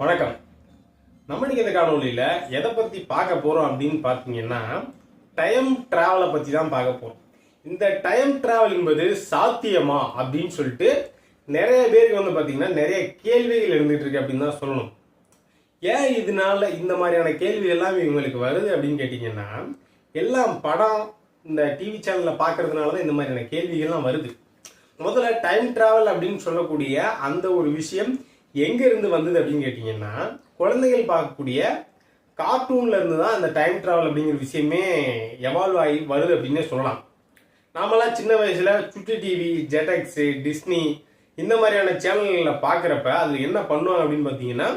வணக்கம். நம்ம இன்னைக்கு இந்த காணொலியில் எதை பற்றி பார்க்க போகிறோம் அப்படின்னு பார்த்தீங்கன்னா டைம் ட்ராவலை பற்றி தான் பார்க்க போகிறோம் இந்த டைம் ட்ராவல் என்பது சாத்தியமா அப்படின்னு சொல்லிட்டு நிறைய பேருக்கு வந்து பார்த்தீங்கன்னா நிறைய கேள்விகள் இருந்துகிட்டு இருக்கு அப்படின்னு தான் சொல்லணும். ஏன் இதனால இந்த மாதிரியான கேள்வி எல்லாம் இவங்களுக்கு வருது அப்படின்னு கேட்டிங்கன்னா எல்லாம் படம் இந்த டிவி சேனலில் பார்க்கறதுனால தான் இந்த மாதிரியான கேள்விகள்லாம் வருது. முதல்ல டைம் ட்ராவல் அப்படின்னு சொல்லக்கூடிய அந்த ஒரு விஷயம் எங்க இருந்து வந்தது அப்படின்னு கேட்டிங்கன்னா குழந்தைகள் பார்க்கக்கூடிய கார்ட்டூன்ல இருந்து தான் அந்த டைம் டிராவல் அப்படிங்கிற விஷயமே எவால்வ் ஆகி வருது அப்படின்னே சொல்லலாம். நாமெல்லாம் சின்ன வயசுல சுட்டி டிவி ஜெட்டக்ஸ் டிஸ்னி இந்த மாதிரியான சேனல்களில் பார்க்குறப்ப அதில் என்ன பண்ணுவாங்க அப்படின்னு பார்த்தீங்கன்னா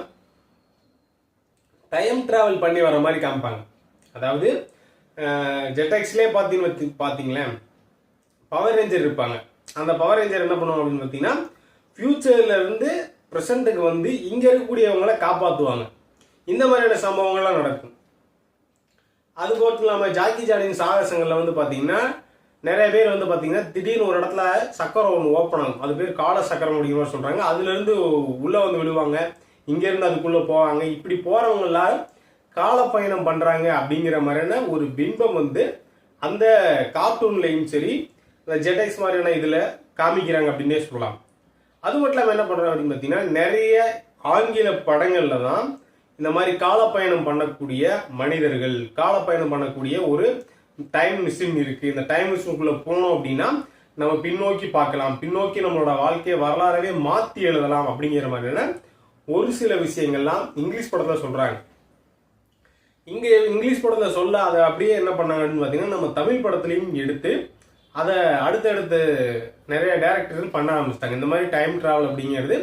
டைம் டிராவல் பண்ணி வர மாதிரி காமிப்பாங்க. அதாவது ஜெட்டக்ஸ்லேயே பார்த்தீங்கன்னு பார்த்தீங்களேன் பவர் ரேஞ்சர் இருப்பாங்க. அந்த பவர் ரேஞ்சர் என்ன பண்ணுவாங்க அப்படின்னு பார்த்தீங்கன்னா ஃப்யூச்சர்லேருந்து ப்ரெசண்ட்டுக்கு வந்து இங்கே இருக்கக்கூடியவங்கள காப்பாற்றுவாங்க இந்த மாதிரியான சம்பவங்கள்லாம் நடக்கும். அது மட்டும் இல்லாமல் ஜாக்கி ஜானின் சாகசங்களில் வந்து பார்த்தீங்கன்னா நிறைய பேர் வந்து பார்த்தீங்கன்னா திடீர்னு ஒரு இடத்துல சக்கரம் ஒன்று ஓப்பன் ஆகும். அது பேர் கால சக்கரம் அப்படிங்கிற மாதிரி சொல்கிறாங்க அதுலேருந்து உள்ளே வந்து விடுவாங்க இங்கேருந்து அதுக்குள்ளே போவாங்க. இப்படி போகிறவங்களாம் காலப்பயணம் பண்ணுறாங்க அப்படிங்கிற மாதிரியான ஒரு பிம்பம் வந்து அந்த கார்ட்டூன்லையும் சரி இந்த ஜெடைக்ஸ் மாதிரியான இதில் காமிக்கிறாங்க அப்படின்னே சொல்லலாம். அது மட்டும் இல்லாமல் என்ன பண்ணுறாங்க அப்படின்னு பார்த்தீங்கன்னா நிறைய ஆங்கில படங்களில் தான் இந்த மாதிரி காலப்பயணம் பண்ணக்கூடிய மனிதர்கள் காலப்பயணம் பண்ணக்கூடிய ஒரு டைம் மிஷின் இருக்கு. இந்த டைம் மிஷினுக்குள்ளே போனோம் அப்படின்னா நம்ம பின்னோக்கி பார்க்கலாம். பின்னோக்கி நம்மளோட வாழ்க்கையை வரலாறவே மாற்றி எழுதலாம் அப்படிங்கிற மாதிரியான ஒரு சில விஷயங்கள்லாம் இங்கிலீஷ் படத்தில் சொல்கிறாங்க இங்கே இங்கிலீஷ் படத்தில் சொல்ல அதை அப்படியே என்ன பண்ணாங்கன்னு பார்த்தீங்கன்னா நம்ம தமிழ் படத்துலையும் எடுத்து அதை அடுத்தடுத்து நிறைய டேரக்டர்கள் பண்ண ஆரம்பிச்சிட்டாங்க. இந்த மாதிரி டைம் ட்ராவல் அப்படிங்கிறது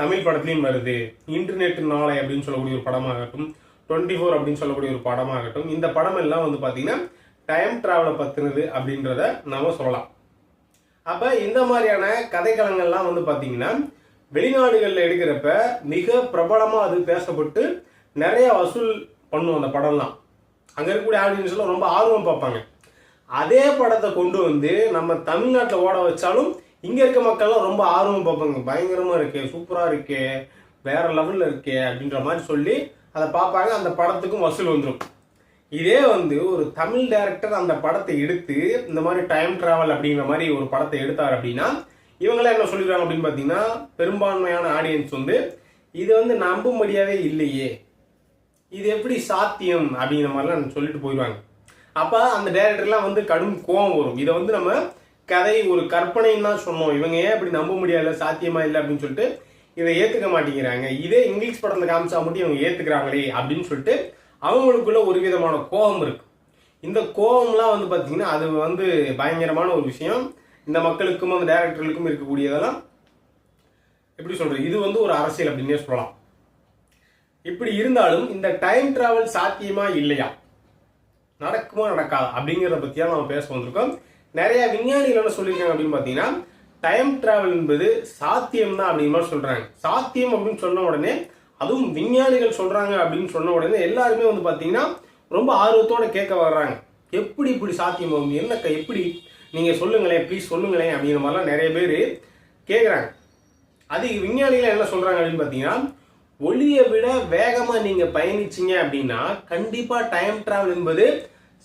தமிழ் படத்துலையும் வருது. இன்டர்நெட் நாளை அப்படின்னு சொல்லக்கூடிய ஒரு படமாகட்டும் டுவெண்ட்டி ஃபோர் அப்படின்னு சொல்லக்கூடிய ஒரு படமாகட்டும் இந்த படம் எல்லாம் வந்து பார்த்தீங்கன்னா டைம் ட்ராவலை பற்றினது அப்படின்றத நாம சொல்லலாம். அப்போ இந்த மாதிரியான கதைக்களங்கள்லாம் வந்து பார்த்தீங்கன்னா வெளிநாடுகளில் எடுக்கிறப்ப மிக பிரபலமாக அது பேசப்பட்டு நிறைய வசூல் பண்ணும் அந்த படம்லாம். அங்கே இருக்கக்கூடிய ஆடியன்ஸ்லாம் ரொம்ப ஆர்வம் பார்ப்பாங்க. அதே படத்தை கொண்டு வந்து நம்ம தமிழ்நாட்டில் ஓட வச்சாலும் இங்கே இருக்க மக்கள்லாம் ரொம்ப ஆர்வம் பார்ப்பாங்க. பயங்கரமாக இருக்கே சூப்பராக இருக்கே வேற லெவலில் இருக்கே அப்படின்ற மாதிரி சொல்லி அதை பார்ப்பாங்க. அந்த படத்துக்கும் வசூல் வந்துடும் இதே வந்து ஒரு தமிழ் டைரக்டர் அந்த படத்தை எடுத்து இந்த மாதிரி டைம் டிராவல் அப்படிங்கிற மாதிரி ஒரு படத்தை எடுத்தார் அப்படின்னா இவங்களாம் என்ன சொல்லிடுறாங்க அப்படின்னு பார்த்தீங்கன்னா பெரும்பான்மையான ஆடியன்ஸ் வந்து இது வந்து நம்பும்படியாவே இல்லையே. இது எப்படி சாத்தியம் அப்படிங்கிற மாதிரிலாம் சொல்லிட்டு போயிடுவாங்க. அப்போ அந்த டேரக்டர்லாம் வந்து கடும் கோவம் வரும். இதை வந்து நம்ம கதை ஒரு கற்பனைன்னு தான் சொன்னோம். இவங்க ஏன் இப்படி நம்ப முடியல சாத்தியமா இல்லை அப்படின்னு சொல்லிட்டு இதை ஏற்றுக்க மாட்டேங்கிறாங்க. இதே இங்கிலீஷ் படத்தில் காமிச்சா மட்டும் இவங்க ஏத்துக்கிறாங்களே அப்படின்னு சொல்லிட்டு அவங்களுக்குள்ள ஒரு விதமான கோபம் இருக்கு. இந்த கோபம்லாம் வந்து பார்த்தீங்கன்னா அது வந்து பயங்கரமான ஒரு விஷயம். இந்த மக்களுக்கும் அந்த டைரக்டர்களுக்கும் இருக்கக்கூடியதெல்லாம் எப்படி சொல்றது? இது வந்து ஒரு அரசியல் அப்படின்னே சொல்லலாம். இப்படி இருந்தாலும் இந்த டைம் டிராவல் சாத்தியமா இல்லையா? நடக்குமா நடக்காதா அப்படிங்கிறத பற்றியா நம்ம பேச வந்திருக்கோம் நிறைய விஞ்ஞானிகள் என்ன சொல்லியிருக்காங்க அப்படின்னு பார்த்தீங்கன்னா டைம் டிராவல் என்பது சாத்தியம் தான் அப்படிங்கிற மாதிரி சொல்கிறாங்க சாத்தியம் அப்படின்னு சொன்ன உடனே அதுவும் விஞ்ஞானிகள் சொல்கிறாங்க அப்படின்னு சொன்ன உடனே எல்லாருமே வந்து பார்த்தீங்கன்னா ரொம்ப ஆர்வத்தோட கேட்க வர்றாங்க. எப்படி இப்படி சாத்தியமாகும் என்னக்கா எப்படி? நீங்கள் சொல்லுங்களேன் ப்ளீஸ் சொல்லுங்களேன் அப்படிங்கிற மாதிரிலாம் நிறைய பேர் கேட்குறாங்க அது விஞ்ஞானிகள் என்ன சொல்கிறாங்க அப்படின்னு பார்த்தீங்கன்னா ஒளியை விட வேகமாக நீங்கள் பயணிச்சீங்க அப்படின்னா கண்டிப்பாக டைம் டிராவல் என்பது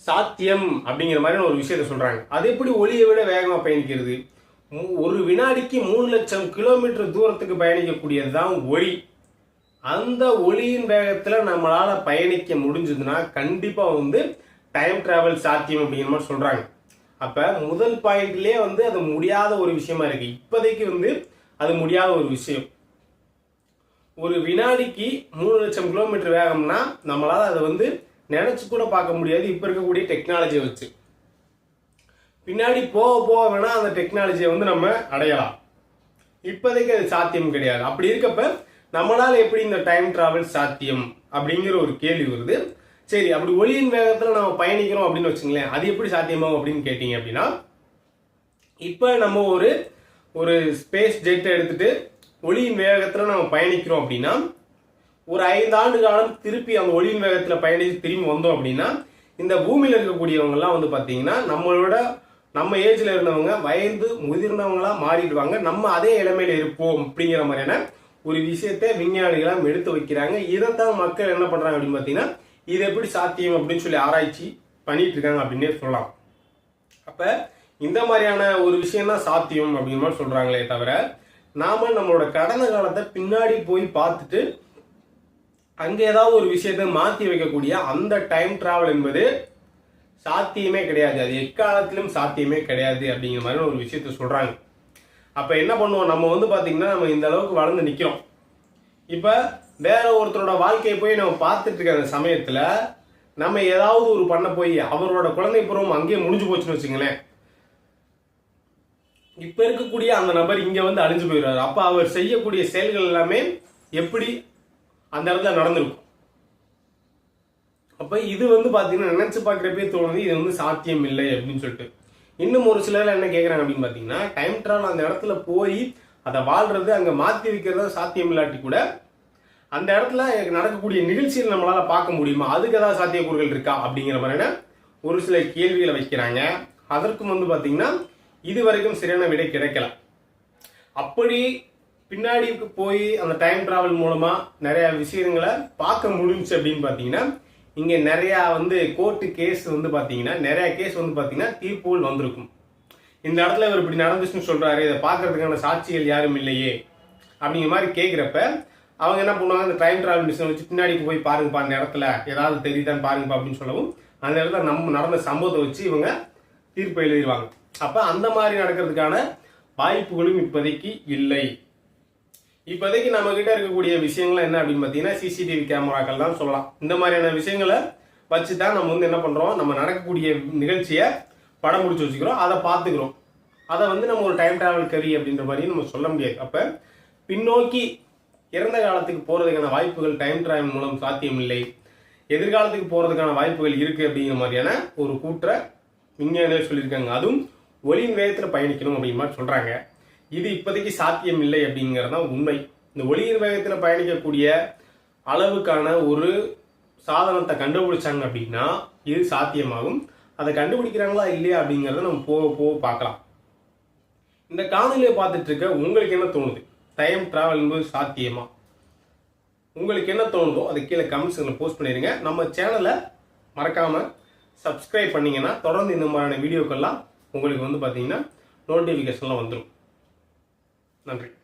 சாத்தியம் அப்படிங்கிற மாதிரி ஒரு விஷயத்த சொல்றாங்க. அது எப்படி ஒளியை விட வேகமா பயணிக்கிறது? ஒரு வினாடிக்கு மூணு லட்சம் கிலோமீட்டர் தூரத்துக்கு பயணிக்கக்கூடியது தான் ஒளி. அந்த ஒளியின் வேகத்துல நம்மளால பயணிக்க முடிஞ்சதுன்னா கண்டிப்பா வந்து டைம் டிராவல் சாத்தியம் அப்படிங்கிற மாதிரி சொல்றாங்க. அப்ப முதல் பாயிண்ட்லயே வந்து அது முடியாத ஒரு விஷயமா இருக்கு. இப்போதைக்கு வந்து அது முடியாத ஒரு விஷயம். ஒரு வினாடிக்கு மூணு லட்சம் கிலோமீட்டர் வேகம்னா நம்மளால அதை வந்து நினைச்சு கூட பார்க்க முடியாது. இப்ப இருக்கக்கூடிய டெக்னாலஜியை வச்சு. பின்னாடி போக போக வேணா அந்த டெக்னாலஜியை வந்து நம்ம அடையலாம். இப்போதைக்கு அது சாத்தியம் கிடையாது. அப்படி இருக்கப்ப நம்மளால எப்படி இந்த டைம் டிராவல் சாத்தியம் அப்படிங்கிற ஒரு கேள்வி வருது. சரி அப்படி ஒளியின் வேகத்துல நம்ம பயணிக்கிறோம் அப்படின்னு வச்சுங்களேன் அது எப்படி சாத்தியமாகும் அப்படின்னு கேட்டீங்க அப்படின்னா இப்போ நம்ம ஒரு ஒரு ஸ்பேஸ் ஜெட்டை எடுத்துட்டு ஒளியின் வேகத்தில் நம்ம பயணிக்கிறோம் அப்படின்னா ஒரு ஐந்து ஆண்டு காலம் திருப்பி அந்த ஒளியின் வேகத்தில் பயணித்து திரும்பி வந்தோம் அப்படின்னா இந்த பூமியில் இருக்கக்கூடியவங்கெல்லாம் வந்து பார்த்தீங்கன்னா நம்மளோட நம்ம ஏஜில் இருந்தவங்க வயது முதிர்ந்தவங்களாம் மாறிடுவாங்க. நம்ம அதே இளமையில் இருப்போம் அப்படிங்கிற மாதிரியான ஒரு விஷயத்தை விஞ்ஞானிகளாம் எடுத்து வைக்கிறாங்க. இதை தான் மக்கள் என்ன பண்ணுறாங்க அப்படின்னு பார்த்தீங்கன்னா இது எப்படி சாத்தியம் அப்படின்னு சொல்லி ஆராய்ச்சி பண்ணிட்டு இருக்காங்க அப்படின்னே சொல்லலாம். அப்போ இந்த மாதிரியான ஒரு விஷயம் தான் சாத்தியம் அப்படின்னு மாதிரி தவிர நாம நம்மளோட கடந்த காலத்தை பின்னாடி போய் பார்த்துட்டு அங்கே ஏதாவது ஒரு விஷயத்தை மாற்றி வைக்கக்கூடிய அந்த டைம் ட்ராவல் என்பது சாத்தியமே கிடையாது. அது எக்காலத்திலும் சாத்தியமே கிடையாது அப்படிங்கிற மாதிரி ஒரு விஷயத்த சொல்கிறாங்க அப்போ என்ன பண்ணுவோம்? நம்ம வந்து பார்த்திங்கன்னா நம்ம இந்த அளவுக்கு வளர்ந்து நிற்கிறோம் இப்போ வேற ஒருத்தரோட வாழ்க்கையை போய் நம்ம பார்த்துட்டு இருக்க அந்த சமயத்தில் நம்ம ஏதாவது ஒரு பண்ண போய் அவரோட குழந்தை பருவம் அங்கேயே முடிஞ்சு போச்சுன்னு வச்சுங்களேன் இப்போ இருக்கக்கூடிய அந்த நபர் இங்கே வந்து அழிஞ்சு போயிடுறாரு. அப்போ அவர் செய்யக்கூடிய செயல்கள் எல்லாமே எப்படி அந்த இடத்துல நடந்திருக்கும். அப்ப இது வந்து பாத்தீங்கன்னா நினைச்சு பாக்குறப்பே தோணுது இது வந்து சாத்தியம் இல்லை அப்படின்னு சொல்லிட்டு. இன்னும் ஒரு சிலர் என்ன கேட்குறாங்க அப்படின்னு பாத்தீங்கன்னா டைம் ட்ராவல் அந்த இடத்துல போய் அதை வாழ்றது அங்க மாத்தி வைக்கிறது சாத்தியம் இல்லாட்டி கூட அந்த இடத்துல நடக்கக்கூடிய நிகழ்ச்சியில் நம்மளால பார்க்க முடியுமா? அதுக்கு ஏதாவது சாத்தியக்கூறுகள் இருக்கா? அப்படிங்கிற மாதிரியான ஒரு சில கேள்விகளை வைக்கிறாங்க. அதற்கும் வந்து பாத்தீங்கன்னா இது வரைக்கும் சரியான விடை கிடைக்கல. அப்படி பின்னாடி போய் அந்த டைம் டிராவல் மூலமா நிறைய விஷயங்களை பார்க்க முடிஞ்சுச்சு அப்படின்னு பாத்தீங்கன்னா இங்க நிறைய வந்து கோர்ட்டு கேஸ் வந்து பாத்தீங்கன்னா நிறைய கேஸ் வந்து பாத்தீங்கன்னா தீர்ப்புகள் வந்திருக்கும். இந்த இடத்துல இவர் இப்படி நடந்துச்சுன்னு சொல்றாரு இதை பார்க்கறதுக்கான சாட்சிகள் யாரும் இல்லையே அப்படிங்கிற மாதிரி கேட்குறப்ப அவங்க என்ன பண்ணுவாங்க அந்த டைம் டிராவல் மிஷின் வச்சு பின்னாடி போய் பாருங்கப்பா அந்த இடத்துல ஏதாவது தெரியுதான்னு பாருங்கப்பா அப்படின்னு சொல்லவும் அந்த இடத்துல நம்ம நடந்த சம்பவத்தை வச்சு இவங்க தீர்ப்பு எழுதிடுவாங்க. அப்ப அந்த மாதிரி நடக்கிறதுக்கான வாய்ப்புகளும் இப்போதைக்கு இல்லை. இப்போதைக்கு நம்ம கிட்ட இருக்கக்கூடிய விஷயங்கள் என்ன அப்படின்னு பார்த்தீங்கன்னா சிசிடிவி கேமராக்கள் தான் சொல்லலாம். இந்த மாதிரியான விஷயங்களை வச்சு தான் நம்ம வந்து என்ன பண்றோம் நம்ம நடக்கக்கூடிய நிகழ்ச்சியை படம் பிடிச்சி வச்சுக்கிறோம் அதை பார்த்துக்கிறோம். அதை வந்து நம்ம ஒரு டைம் டிராவல் கரி அப்படின்ற மாதிரி நம்ம சொல்ல முடியாது. அப்ப பின்னோக்கி இறந்த காலத்துக்கு போறதுக்கான வாய்ப்புகள் டைம் டிராவல் மூலம் சாத்தியம் இல்லை எதிர்காலத்துக்கு போறதுக்கான வாய்ப்புகள் இருக்கு அப்படிங்கிற மாதிரியான ஒரு கூற்றை விஞ்ஞானிகள் சொல்லியிருக்காங்க. அதுவும் ஒளியின் வேகத்தில் பயணிக்கணும் அப்படிங்கிற மாதிரி சொல்றாங்க. இது இப்போதைக்கு சாத்தியம் இல்லை அப்படிங்கிறது தான் உண்மை. இந்த ஒளியின் வேகத்தில் பயணிக்கக்கூடிய அளவுக்கான ஒரு சாதனத்தை கண்டுபிடிச்சாங்க அப்படின்னா இது சாத்தியமாகும். அதை கண்டுபிடிக்கிறாங்களா இல்லையா அப்படிங்கிறத நம்ம போக போக பார்க்கலாம். இந்த காணொலியை பார்த்துட்டு இருக்க உங்களுக்கு என்ன தோணுது? டைம் டிராவல் என்பது சாத்தியமா? உங்களுக்கு என்ன தோணுதோ அதை கீழே கமெண்ட்ஸில் போஸ்ட் பண்ணிடுங்க. நம்ம சேனலை மறக்காமல் சப்ஸ்கிரைப் பண்ணிங்கன்னா தொடர்ந்து இந்த மாதிரியான வீடியோக்கள்லாம் உங்களுக்கு வந்து பார்த்தீங்கன்னா நோட்டிஃபிகேஷன்லாம் வந்துடும் Enrique.